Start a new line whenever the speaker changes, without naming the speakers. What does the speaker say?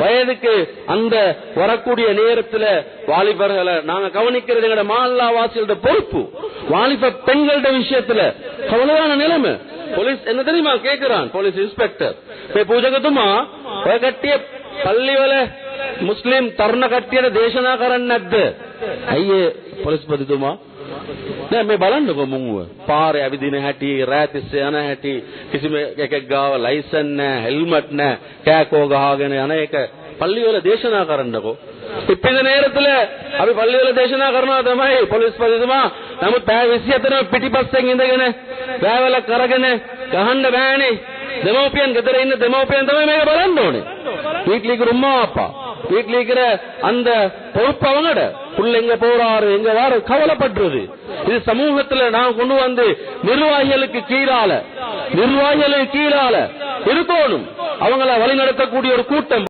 வயதுக்கு அந்த வரக்கூடிய நேரத்தில் வாலிபர்களை நாங்க கவனிக்கிறது எங்களோட மால்லா வாசியோட பொறுப்பு. வாலிப பெண்களோட விஷயத்துல. கவலையான நிலைமை. போலீஸ் என்ன தெரியுமா கேட்கிறான் போலீஸ் இன்ஸ்பெக்டர். பூஜகத்துமா கட்டிய பள்ளிவல முஸ்லீம் தருண கட்டியட தேசனா கரன் அய்யே போலீஸ் பதித்துமா නෑ මේ බලන්නකො මුංගුව. පාරේ ඇවිදින හැටි, රෑතිස්ස යන හැටි, කිසිම එකෙක් ගාව ලයිසන් නෑ, හෙල්මට් නෑ, කෑකෝ ගහගෙන යන එක පල්ලිවල දේශනා කරන්නකො. ඉපිද නේරතුල අපි පල්ලිවල දේශනා කරනවා තමයි පොලිස් පදිතුමා. නමුත් පැය 27න පිටිපස්සෙන් ඉඳගෙන වැෑවල කරගෙන ගහන්න බෑනේ. දෙමෝපියන් ගෙදර ඉන්න දෙමෝපියන් තමයි මේක බලන්න ඕනේ. වීක්ලි ගුරුම්මා අප්පා வீட்டில் இருக்கிற அந்த பொறுப்பு அவங்கட புள்ள எங்க போறாரு எங்க வாரு கவலைப்படுறது இது சமூகத்துல நான் கொண்டு வந்து நிர்வாகிகளுக்கு கீழால நிர்வாகிகளுக்கு கீழால இருக்கணும். அவங்கள வழி நடத்தக்கூடிய ஒரு கூட்டம்